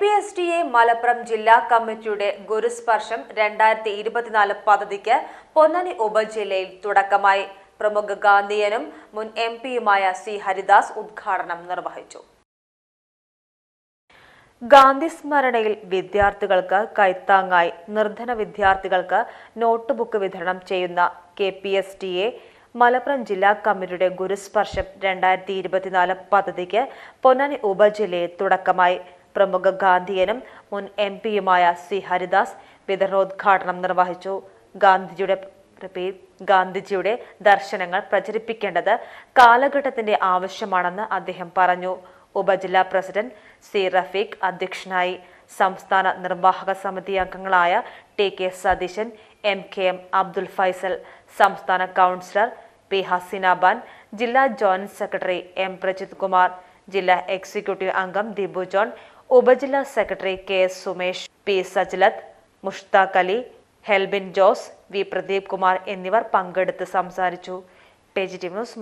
P S T A Malappuram ജില്ലാ കമ്മിറ്റിയുടെ ഗുരുസ്പർശം രണ്ടായിരത്തി ഇരുപത്തിനാല് പദ്ധതിക്ക് പൊന്നാനി ഉപജില്ലയിൽ തുടക്കമായി. പ്രമുഖ ഗാന്ധിയനും മുൻ എം പിയുമായ സി ഹരിദാസ് ഉദ്ഘാടനം നിർവഹിച്ചു. ഗാന്ധി സ്മരണയിൽ വിദ്യാർത്ഥികൾക്ക് കൈത്താങ്ങായി നിർധന വിദ്യാർത്ഥികൾക്ക് നോട്ട്ബുക്ക് വിതരണം ചെയ്യുന്ന K P S T A Malappuram ജില്ലാ കമ്മിറ്റിയുടെ ഗുരുസ്പർശം രണ്ടായിരത്തി ഇരുപത്തിനാല് പദ്ധതിക്ക് പൊന്നാനി ഉപജില്ലയിൽ തുടക്കമായി. പ്രമുഖ ഗാന്ധിയനും മുൻ എം പിയുമായ സി ഹരിദാസ് വിതരണോദ്ഘാടനം നിർവഹിച്ചു. ഗാന്ധിജിയുടെ ഗാന്ധിജിയുടെ ദർശനങ്ങൾ പ്രചരിപ്പിക്കേണ്ടത് കാലഘട്ടത്തിന്റെ ആവശ്യമാണെന്ന് അദ്ദേഹം പറഞ്ഞു. ഉപജില്ലാ പ്രസിഡന്റ് സി റഫീഖ് അധ്യക്ഷനായി സംസ്ഥാന നിർവാഹക സമിതി അംഗങ്ങളായ T K Satheesan M K M Abdul Faisal സംസ്ഥാന കൗൺസിലർ പി ഹസീനാബാൻ ജില്ലാ joint secretary M Prajith Kumar ജില്ലാ എക്സിക്യൂട്ടീവ് അംഗം ദിബു ജോൺ ഉപജില്ലാ secretary K S Sumesh P Sajlath Mushtaq Ali Helbin Jose V Pradeep Kumar എന്നിവർ പങ്കെടുത്ത് സംസാരിച്ചു. ന്യൂസ്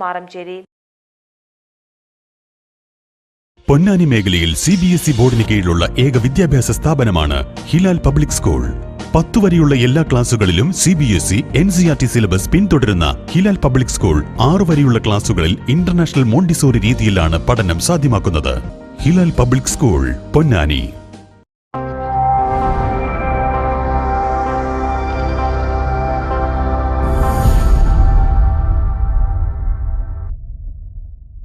പൊന്നാനി മേഖലയിൽ സി ബി എസ് ഇ ബോർഡിന് കീഴിലുള്ള ഏക വിദ്യാഭ്യാസ സ്ഥാപനമാണ് ഹിലാൽ പബ്ലിക് സ്കൂൾ. പത്തു വരെയുള്ള എല്ലാ ക്ലാസുകളിലും C B S E N C R T syllabus പിന്തുടരുന്ന ഹിലാൽ പബ്ലിക് സ്കൂൾ ആറു വരെയുള്ള ക്ലാസുകളിൽ ഇന്റർനാഷണൽ മോണ്ടിസോറി രീതിയിലാണ് പഠനം സാധ്യമാക്കുന്നത്. Hilal public school Ponnani.